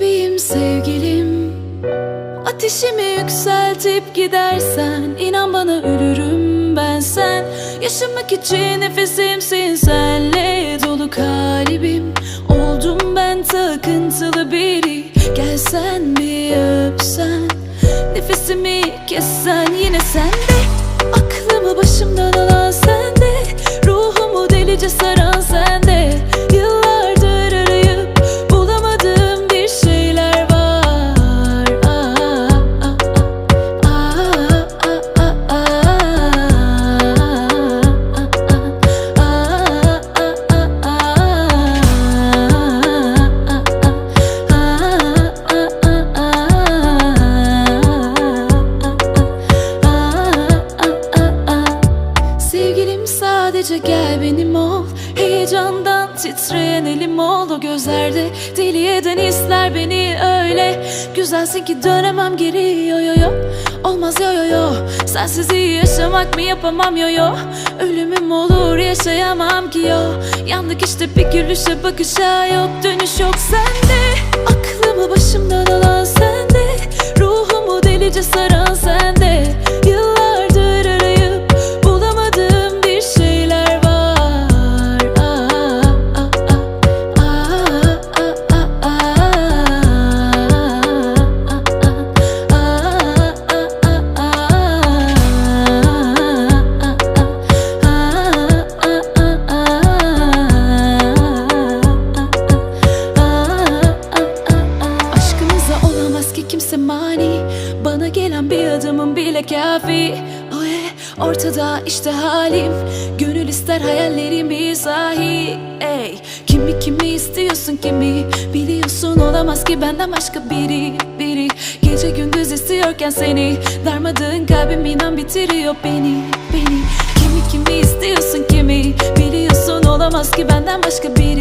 bebeğim sevgilim. Ateşimi yükseltip gidersen inan bana ölürüm ben sen. Yaşamak için nefesimsin senle dolu kalbim. Oldum ben takıntılı biri Gelsen bir öpsen? Nefesimi kessen yine sende Aklımı başımdan alan sadece gel benim ol. Heyecandan titreyen elim ol. O gözlerde deli eden hisler beni öyle. Güzelsin ki dönemem geri. Yo yo yo. Olmaz yo yo yo. Sensiz iyi yaşamak mı yapamam? Yo yo. Ölümüm olur yaşayamam ki yo. Yandık işte bir gülüşe bakışa yok Dönüş yok. Sende Aklımı başımdan alan Gelen bir adımın bile kafi. Oh yeah, ortada işte halim. Gönül ister hayallerimi sahi ey Kimi kimi istiyorsun kimi Biliyorsun olamaz ki benden başka biri biri. Gece gündüz istiyorken seni Darmadığın kalbim inan bitiriyor beni beni. Kimi kimi istiyorsun kimi Biliyorsun olamaz ki benden başka biri